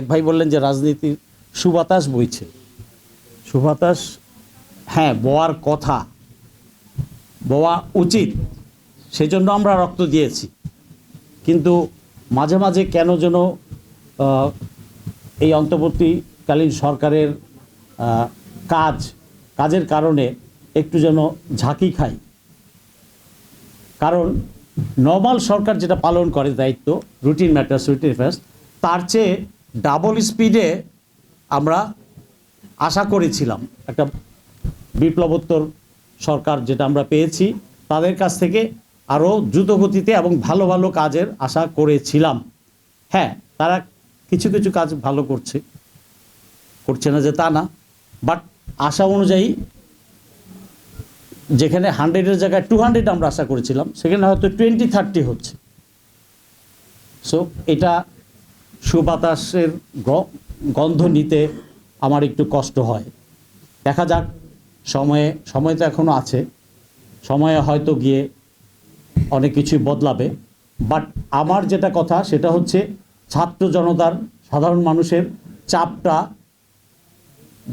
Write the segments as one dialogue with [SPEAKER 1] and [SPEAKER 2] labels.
[SPEAKER 1] এক ভাই বললেন যে রাজনীতির সুবাতাস বইছে। সুবাতাস? হ্যাঁ বওয়ার কথা। বওয়া উচিত সেজন্য আমরা রক্ত দিয়েছি। কিন্তু মাঝে মাঝে কেন যেন এই অন্তর্বর্তীকালীন সরকারের কাজ কাজের কারণে একটু যেন ঝাঁকি খাই। কারণ নর্মাল সরকার যেটা পালন করে দায়িত্ব রুটিন ম্যাটার্স রুটিন অ্যাফেয়ার্স তার চেয়ে ডাবল স্পিডে আমরা আশা করেছিলাম একটা বিপ্লবোত্তর সরকার যেটা আমরা পেয়েছি, তাদের কাছ থেকে আরও দ্রুতগতিতে এবং ভালো ভালো কাজের আশা করেছিলাম। হ্যাঁ তারা কিছু কিছু কাজ ভালো করছে করছে না যে তা না বাট আশা অনুযায়ী যেখানে হান্ড্রেডের জায়গায় টু হান্ড্রেড আমরা আশা করেছিলাম, সেখানে হয়তো টোয়েন্টি থার্টি হচ্ছে। সো এটা সুবাতাসের গন্ধ নিতে আমার একটু কষ্ট হয়। দেখা যাক, সময়ে, সময় তো এখনও আছে। সময়ে হয়তো গিয়ে অনেক কিছুই বদলাবে। বাট আমার যেটা কথা, সেটা হচ্ছে ছাত্র জনতার, সাধারণ মানুষের চাপটা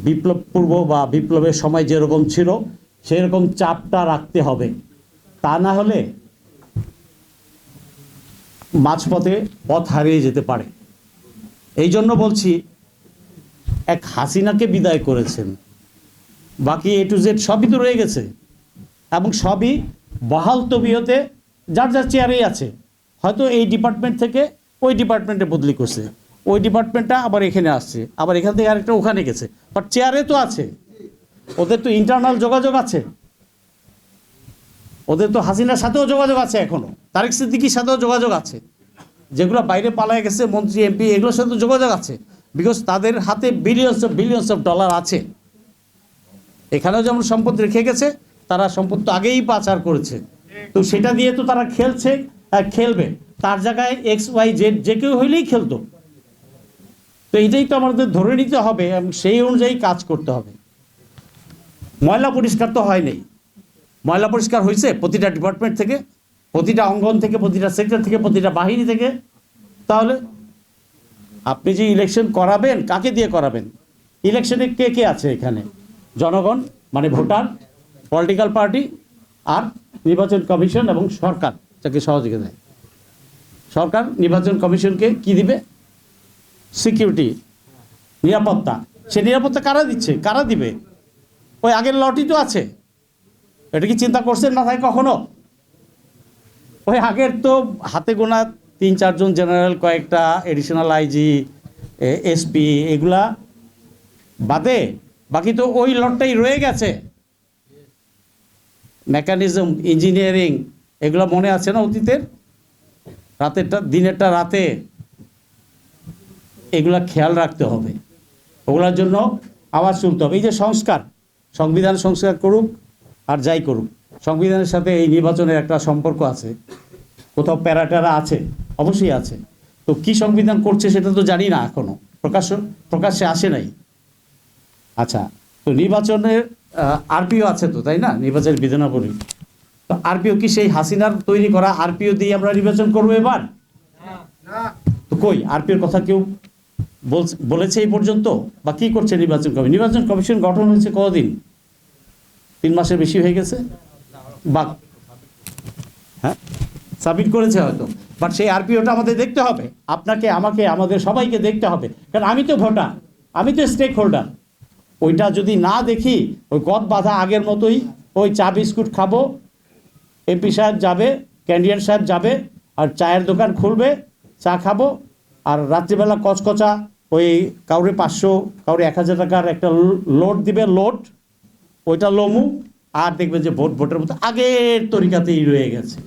[SPEAKER 1] বিপ্লব পূর্ব বা বিপ্লবের সময় যেরকম ছিল, সেরকম চাপটা রাখতে হবে। তা না হলে মাঝপথে পথ হারিয়ে যেতে পারে। এই জন্য বলছি, এক হাসিনাকে বিদায় করেছেন। বাকি এ টু জেড সবই তো রয়ে গেছে। এবং সবই বহাল তবিয়তে যার যার চেয়ারেই আছে। হয়তো এই ডিপার্টমেন্ট থেকে ওই ডিপার্টমেন্টে বদলি করছে। ওই ডিপার্টমেন্টটা আবার এখানে আসছে। আবার এখান থেকে আরেকটা ওখানে গেছে। বাট চেয়ারে তো আছে। ওদের তো ইন্টারনাল যোগাযোগ আছে। ওদের তো হাসিনার সাথেও যোগাযোগ আছে এখনও। তারেক সিদ্দিকির সাথেও যোগাযোগ আছে। যেগুলো বাইরে পালায় গেছে, মন্ত্রী এমপি এগুলোর সাথে যোগাযোগ আছে। বিকজ তাদের হাতে billions of billions of dollar আছে। এখানেও যেমন সম্পদ রেখে গেছে, তারা সম্পদ তো আগেই পাচার করেছে। তো সেটা দিয়ে তো তারা খেলছে আর খেলবে। তার জায়গায় এক্স ওয়াই জেড যে কেউ হইলেই খেলতো। তো এটাই তো আমাদের ধরে নিতে হবে এবং সেই অনুযায়ী কাজ করতে হবে। ময়লা পরিষ্কার তো হয়নি ময়লা পরিষ্কার হয়েছে প্রতিটা ডিপার্টমেন্ট থেকে। প্রতিটা অঙ্গন থেকে, প্রতিটা সেক্টর থেকে, প্রতিটা বাহিনী থেকে, তাহলে আপনি যে ইলেকশন করাবেন, কাকে দিয়ে করাবেন? ইলেকশনে কে কে আছে এখানে? জনগণ মানে ভোটার পলিটিক্যাল পার্টি আর নির্বাচন কমিশন এবং সরকার। যাকে সহযোগিতা দেয় সরকার, নির্বাচন কমিশনকে কি দিবে? সিকিউরিটি নিরাপত্তা। সে নিরাপত্তা কারা দিচ্ছে? কারা দিবে? ওই আগের লটি তো আছে। এটা কি চিন্তা করছেন না মাথায় কখনো? ওই আগের তো হাতে গোনা তিন, চারজন জেনারেল, কয়েকটা এডিশনাল আইজি এসপি এগুলা বাদে বাকি তো ওই লটটাই রয়ে গেছে। মেকানিজম ইঞ্জিনিয়ারিং এগুলো মনে আছে না অতীতের? রাতেরটা, দিনেরটা, রাতে এগুলা খেয়াল রাখতে হবে। ওগুলোর জন্য আওয়াজ তুলতে হবে। এই যে সংস্কার, সংবিধান সংস্কার করুক আর যাই করুক। সংবিধানের সাথে এই নির্বাচনের একটা সম্পর্ক আছে। কোথাও প্যারাটারা আছে, অবশ্যই আছে। তো কি সংবিধান করছে সেটা তো জানি না এখনও। প্রকাশ্য প্রকাশ্যে আসে নাই। আচ্ছা তো নির্বাচনের আরপিও আছে তো, তাই না? নির্বাচনের বিধানাবলী তো আরপিও কি সেই হাসিনার তৈরি করা আরপিও দিয়ে আমরা নির্বাচন করব এবার? তো কই, আরপিওর কথা কেউ বলছে- এই পর্যন্ত? বা কি করছে নির্বাচন কমিশন? নির্বাচন কমিশন গঠন হয়েছে কতদিন তিন মাসের বেশি হয়ে গেছে? বা হ্যাঁ? সাবমিট করেছে হয়তো। বাট সেই আরপিওটা আমাদের দেখতে হবে। আপনাকে, আমাকে, আমাদের সবাইকে দেখতে হবে। কারণ আমি তো ভোটার, আমি তো স্টেক হোল্ডার ওইটা যদি না দেখি, ওই গদ বাঁধা আগের মতোই ওই চা বিস্কুট খাব এমপি সাহেব যাবে ক্যান্ডিডেট সাহেব যাবে, আর চায়ের দোকান খুলবে, চা খাব, আর রাত্রিবেলা কচকচা, ওই কাউরে পাঁচশো, কাউরে এক হাজার টাকার একটা লোড দিবে লোড ওইটা লমু আর দেখবে যে ভোট ভোটের মতো আগের তরিকাতেই রয়ে গেছে।